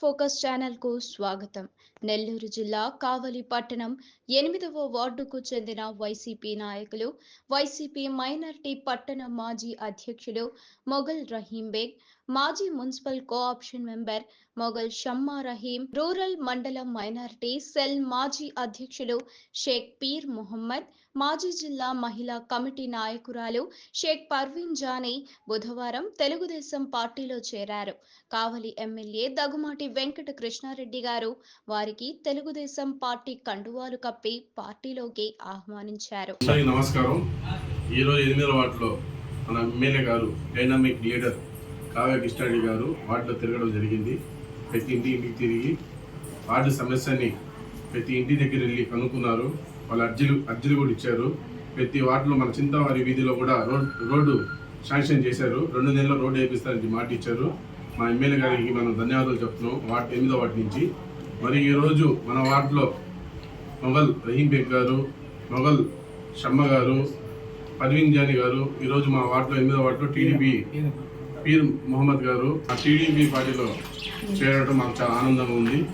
Focus ఛానల్కు స్వాగతం. నెల్లూరు జిల్లా కావలి పట్టణం ఎనిమిదవ వార్డుకు చెందిన వైసీపీ నాయకులు వైసీపీ మైనార్టీ పట్టణ మాజీ అధ్యక్షుడు మొఘల్ రహీం బేగ్ మాజీ municipal co-option member Mughal Shamma Rahim rural మండలం మైనార్టీ సెల్ మాజీ అధ్యక్షులు షేక్ పీర్ మొహమ్మద్ మాజీ జిల్లా మహిళా కమిటీ నాయకురాలు షేక్ పర్వీన్ జానీ బుధవారం తెలుగుదేశం పార్టీలో చేరారు. కావలి ఎమ్మెల్యే దగుమాటి వెంకట కృష్ణారెడ్డి గారు వారికి తెలుగుదేశం పార్టీ కండువాలు కప్పి పార్టీలోకి ఆహ్వానించారు. అందరికీ నమస్కారం. ఈరోజు ఎనిమిది వాటిలో మన ఎమ్మెల్యే గారు డైనామిక్ లీడర్ కావ్య కృష్ణారెడ్డి గారు వాటిలో తిరగడం జరిగింది. ప్రతి ఇంటి ఇంటికి తిరిగి వార్డు సమస్యని ప్రతి ఇంటి దగ్గర వెళ్ళి కనుక్కున్నారు. వాళ్ళ అర్జీలు అర్జీలు కూడా ఇచ్చారు. ప్రతి వార్డులో మన చింతవారి వీధిలో కూడా రోడ్ రోడ్డు శాంక్షన్ చేశారు. రెండు నెలల్లో రోడ్డు వేపిస్తారని మాట ఇచ్చారు. మా ఎమ్మెల్యే గారికి మనం ధన్యవాదాలు చెప్తున్నాం. వార్డు ఎనిమిదో వార్డు నుంచి. మరి ఈరోజు మన వార్డులో మొఘల్ రహీం బేగ్ గారు మొఘల్ షమ్మ గారు పర్వీన్ జాని గారు ఈరోజు మా వార్డులో ఎనిమిదో వార్డులో టీడీపీ పీర్ మొహమ్మద్ గారు. ఆ టీడీపీ పార్టీలో చేరడం మాకు చాలా ఆనందంగా ఉంది.